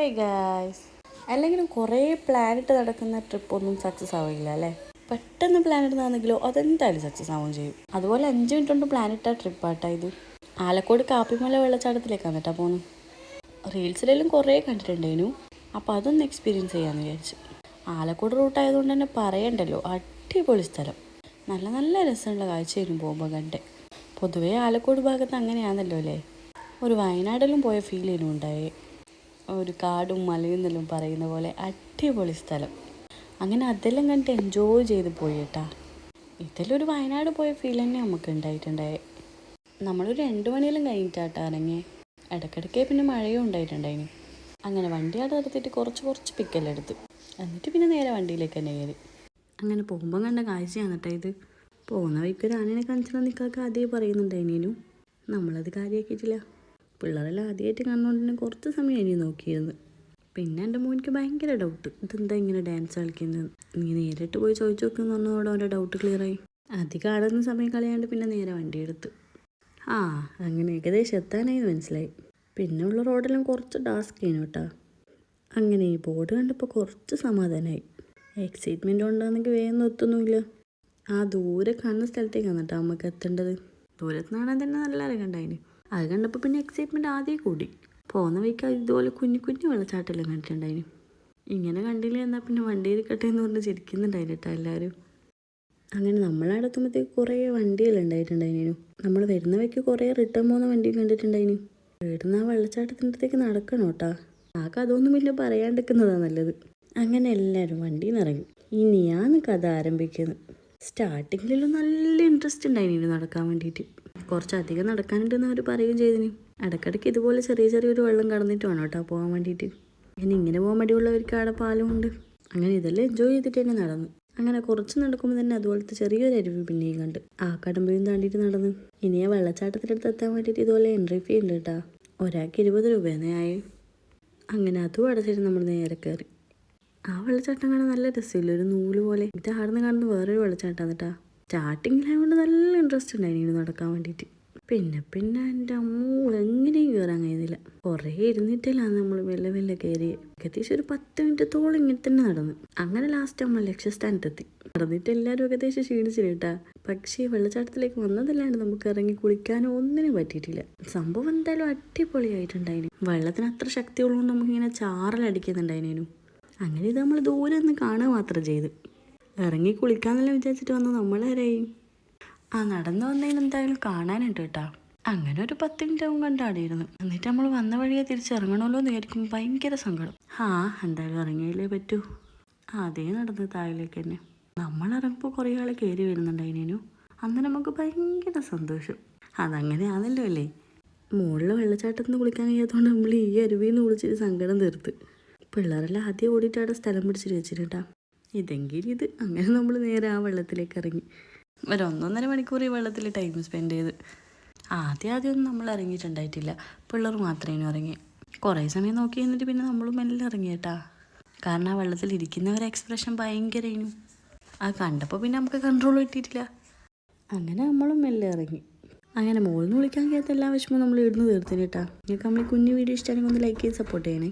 Hey guys അല്ലെങ്കിലും കുറേ പ്ലാനിട്ട് നടക്കുന്ന ട്രിപ്പ് ഒന്നും സക്സസ് ആവില്ല അല്ലേ? പെട്ടെന്ന് പ്ലാൻ ഇടുന്നതാണെങ്കിലോ അതെന്തായാലും സക്സസ് ആവുകയും ചെയ്യും. അതുപോലെ അഞ്ച് മിനിറ്റ് കൊണ്ട് പ്ലാൻ ഇട്ട ട്രിപ്പാട്ടാ ഇത്. ആലക്കോട് കാപ്പിമല വെള്ളച്ചാട്ടത്തിലേക്കാണ് കേട്ടോ പോകുന്നത് റീൽസിലെല്ലാം കുറേ കണ്ടിട്ടുണ്ടേനു അപ്പോൾ അതൊന്ന് എക്സ്പീരിയൻസ് ചെയ്യാമെന്ന് വിചാരിച്ചു. ആലക്കോട് റൂട്ട് ആയതുകൊണ്ട് തന്നെ പറയണ്ടല്ലോ. അടിപൊളി സ്ഥലം. നല്ല നല്ല രസമുള്ള കാഴ്ചയായിരുന്നു പോകുമ്പോൾ കണ്ടേ. പൊതുവേ ആലക്കോട് ഭാഗത്ത് അങ്ങനെയാണല്ലോ അല്ലേ? ഒരു വയനാട്ടിലും പോയ ഫീൽ ചെയ്യുന്നു ഉണ്ടായേ. ഒരു കാടും മലയും എന്നെല്ലാം പറയുന്ന പോലെ അടിപൊളി സ്ഥലം. അങ്ങനെ അതെല്ലാം കണ്ടിട്ട് എൻജോയ് ചെയ്ത് പോയി കേട്ടാ ഒരു വയനാട് പോയ ഫീൽ തന്നെ നമുക്ക് ഉണ്ടായിട്ടുണ്ടായി. നമ്മളൊരു രണ്ട് മണിയെല്ലാം കഴിഞ്ഞിട്ടാട്ടാ ഇറങ്ങി ഇടയ്ക്കിടയ്ക്ക് പിന്നെ മഴയും ഉണ്ടായിട്ടുണ്ടായിന്. അങ്ങനെ വണ്ടി അവിടെ നിർത്തിയിട്ട് കുറച്ച് കുറച്ച് പിക്കെല്ലാം എന്നിട്ട് പിന്നെ നേരെ വണ്ടിയിലേക്ക് തന്നെ കയറി. അങ്ങനെ പോകുമ്പോൾ കണ്ട കാഴ്ചയാണ് കേട്ടോ ഇത്. പോകുന്ന വഴിക്ക് ഒരു ആനേനെ കാണിച്ചാൽ നിൽക്കാക്ക ആദ്യമേ പറയുന്നുണ്ടായിനു നമ്മളത് കാര്യമാക്കിയിട്ടില്ല പിള്ളേരെല്ലാം ആദ്യമായിട്ട് കാണുന്നതുകൊണ്ട് തന്നെ കുറച്ച് സമയം ഇനി നോക്കിയിരുന്നു. പിന്നെ എന്റെ മോനിക്ക് ഭയങ്കര ഡൗട്ട് ഇതെന്താ ഇങ്ങനെ ഡാൻസ് കളിക്കുന്നത്? നീ നേരിട്ട് പോയി ചോദിച്ചു നോക്കുന്ന പറഞ്ഞതോടെ അവന്റെ ഡൗട്ട് ക്ലിയറായി അധികം ആടുന്ന സമയം കളയാണ്ട് പിന്നെ നേരെ വണ്ടി എടുത്തു. ആ അങ്ങനെ ഏകദേശം എത്താനായി മനസ്സിലായി. പിന്നെ ഉള്ള റോഡെല്ലാം കുറച്ച് ടാസ്ക് ചെയ്യുന്നു കേട്ടോ അങ്ങനെ ഈ ബോർഡ് കണ്ടപ്പോൾ കുറച്ച് സമാധാനമായി എക്സൈറ്റ്മെന്റ് ഉണ്ടാകുന്നെങ്കിൽ വേഗം എത്തുന്നുമില്ല. ആ ദൂരെ കാണുന്ന സ്ഥലത്തേക്കാണ് കേട്ടോ നമുക്ക് എത്തേണ്ടത്. ദൂരത്ത് നിന്നാണെങ്കിൽ തന്നെ നല്ല അരകണ്ടായിന് അത് കണ്ടപ്പോൾ പിന്നെ എക്സൈറ്റ്മെന്റ് ആദ്യം കൂടി. പോകുന്ന വഴിക്ക് ഇതുപോലെ കുഞ്ഞു കുഞ്ഞു വെള്ളച്ചാട്ടമെല്ലാം കണ്ടിട്ടുണ്ടായിന്. ഇങ്ങനെ കണ്ടില്ല എന്നാൽ പിന്നെ വണ്ടി ഇരിക്കട്ടെ എന്ന് പറഞ്ഞ് ചിരിക്കുന്നുണ്ടായിരുന്നു കേട്ടോ എല്ലാവരും അങ്ങനെ നമ്മളവിടെ കുറേ വണ്ടിയെല്ലാം ഉണ്ടായിട്ടുണ്ടായിരുന്നു നമ്മൾ വരുന്ന വഴിക്ക് കുറേ റിട്ടേൺ പോകുന്ന വണ്ടിയും കണ്ടിട്ടുണ്ടായിന്. വീടുന്ന ആ വെള്ളച്ചാട്ടത്തിന്റെ അടുത്തേക്ക് നടക്കണം കേട്ടോ ആ അതൊന്നും വലിയ പറയാണ്ടിരിക്കുന്നതാണ് നല്ലത്. അങ്ങനെ എല്ലാവരും വണ്ടിയിൽ നിന്ന് ഇറങ്ങി ഇനിയാണ് കഥ ആരംഭിക്കുന്നത് സ്റ്റാർട്ടിങ്ങിലും നല്ല ഇൻട്രസ്റ്റ് ഉണ്ടായിരുന്നു നടക്കാൻ വേണ്ടിയിട്ട് കുറച്ചധികം നടക്കാനുണ്ടെന്ന് അവർ പറയുകയും ചെയ്തിന്. ഇടയ്ക്കിടയ്ക്ക് ഇതുപോലെ ചെറിയ ചെറിയൊരു വെള്ളം കടന്നിട്ട് വേണം കേട്ടോ പോകാൻ വേണ്ടിയിട്ട്. ഇനി ഇങ്ങനെ പോകാൻ മടിയുള്ളവർക്ക് അവിടെ പാലും ഉണ്ട് അങ്ങനെ ഇതെല്ലാം എൻജോയ് ചെയ്തിട്ട് തന്നെ നടന്നു. അങ്ങനെ കുറച്ച് നടക്കുമ്പോൾ തന്നെ അതുപോലത്തെ ചെറിയൊരു അരുവി പിന്നെയും കണ്ട് ആ കടമ്പയും താണ്ടിയിട്ട് നടന്നു. ഇനി ആ വെള്ളച്ചാട്ടത്തിനടുത്ത് എത്താൻ വേണ്ടിയിട്ട് ഇതുപോലെ എൻട്രി ഫീ ഉണ്ട് കേട്ടോ. ഒരാൾക്ക് ഇരുപത് രൂപയാണ് ആയി അങ്ങനെ അതും അടച്ചിട്ട് നമ്മൾ നേരെ കയറി ആ വെള്ളച്ചാട്ടം കാണാൻ നല്ല രസമില്ല. ഒരു നൂൽ പോലെ. ഇത് ആടുന്ന് കാണുന്ന വേറൊരു വെള്ളച്ചാട്ടം കേട്ടാ. സ്റ്റാർട്ടിങ്ങിലായതുകൊണ്ട് നല്ല ഇൻട്രസ്റ്റ് ഉണ്ടായിരുന്നു നടക്കാൻ വേണ്ടിയിട്ട് പിന്നെ പിന്നെ എന്റെ അമ്മൂ എങ്ങനെയും കയറാൻ കഴിയുന്നില്ല. കുറേ ഇരുന്നിട്ടല്ലാന്ന് നമ്മൾ മെല്ലെ മെല്ലെ കയറി ഏകദേശം ഒരു പത്ത് മിനിറ്റത്തോളം ഇങ്ങനെ തന്നെ നടന്നു. അങ്ങനെ ലാസ്റ്റ് നമ്മൾ ലക്ഷ്യസ്ഥാനത്തെത്തി. നടന്നിട്ട് എല്ലാവരും ഏകദേശം ക്ഷീണിച്ചില്ല കേട്ടാ. പക്ഷേ വെള്ളച്ചാട്ടത്തിലേക്ക് വന്നതല്ലാണ്ട് നമുക്ക് ഇറങ്ങി കുളിക്കാനോ ഒന്നിനും പറ്റിയിട്ടില്ല. സംഭവം എന്തായാലും അടിപൊളിയായിട്ടുണ്ടായിരുന്നു വെള്ളത്തിന് അത്ര ശക്തി ഉള്ളതുകൊണ്ട് നമുക്കിങ്ങനെ ചാറലടിക്കുന്നുണ്ടായിരുന്നു അങ്ങനെ ഇത് നമ്മൾ ദൂരെ നിന്ന് കാണുക മാത്രം ചെയ്ത്. ഇറങ്ങി കുളിക്കാന്നെല്ലാം വിചാരിച്ചിട്ട് വന്നു നമ്മളാരായി ആ നടന്നു വന്നതിന് എന്തായാലും കാണാനുണ്ട് കേട്ടാ അങ്ങനെ ഒരു പത്ത് മിനിറ്റ് കണ്ടാടിയിരുന്നു എന്നിട്ട് നമ്മൾ വന്ന വഴിയെ തിരിച്ചിറങ്ങണമല്ലോ എന്ന് വിചാരിക്കും ഭയങ്കര സങ്കടം. ആ എന്തായാലും ഇറങ്ങിയില്ലേ പറ്റൂ. അതേ നടന്ന് താഴേക്ക് തന്നെ. നമ്മൾ ഇറങ്ങുമ്പോൾ കുറേ ആൾ കയറി വരുന്നുണ്ടായിരുന്നു അന്ന് നമുക്ക് ഭയങ്കര സന്തോഷം. അതങ്ങനെ ആണല്ലോ അല്ലേ? മുകളിൽ വെള്ളച്ചാട്ടത്തിൽ നിന്ന് കുളിക്കാൻ കഴിയാത്തതുകൊണ്ട് നമ്മൾ ഈ അരുവിയിൽ നിന്ന് കുളിച്ചിട്ട് സങ്കടം തീർത്ത്. പിള്ളേരെല്ലാം ആദ്യം ഓടിയിട്ട് അവിടെ സ്ഥലം പിടിച്ചിട്ട് വെച്ചിട്ടാ ഇതെങ്കിലും ഇത്. അങ്ങനെ നമ്മൾ നേരെ ആ വെള്ളത്തിലേക്ക് ഇറങ്ങി. ഒരു ഒന്നൊന്നര മണിക്കൂർ ഈ വെള്ളത്തിൽ ടൈം സ്പെൻഡ് ചെയ്ത്. ആദ്യം ആദ്യമൊന്നും നമ്മൾ ഇറങ്ങിയിട്ടുണ്ടായിട്ടില്ല. പിള്ളേർ മാത്രമേ ഇറങ്ങി കുറേ സമയം നോക്കി എന്നിട്ട് പിന്നെ നമ്മളും മെല്ലെ ഇറങ്ങിയേട്ടാ. കാരണം ആ വെള്ളത്തിൽ ഇരിക്കുന്നവരെ എക്സ്പ്രഷൻ ഭയങ്കരമായിരുന്നു ആ കണ്ടപ്പോൾ പിന്നെ നമുക്ക് കൺട്രോൾ കിട്ടിയിട്ടില്ല. അങ്ങനെ നമ്മളും മെല്ലെ ഇറങ്ങി. അങ്ങനെ മുകളിൽ നിന്ന് വിളിക്കാൻ കഴിയാത്ത എല്ലാ നമ്മൾ ഇടുന്ന് തീർത്തിന് കേട്ടാ. നിങ്ങൾക്ക് നമ്മൾ കുഞ്ഞു വീഡിയോ ഇഷ്ടമാണെങ്കിൽ ഒന്ന് ലൈക്ക് ചെയ്ത് സപ്പോർട്ട് ചെയ്യണേ.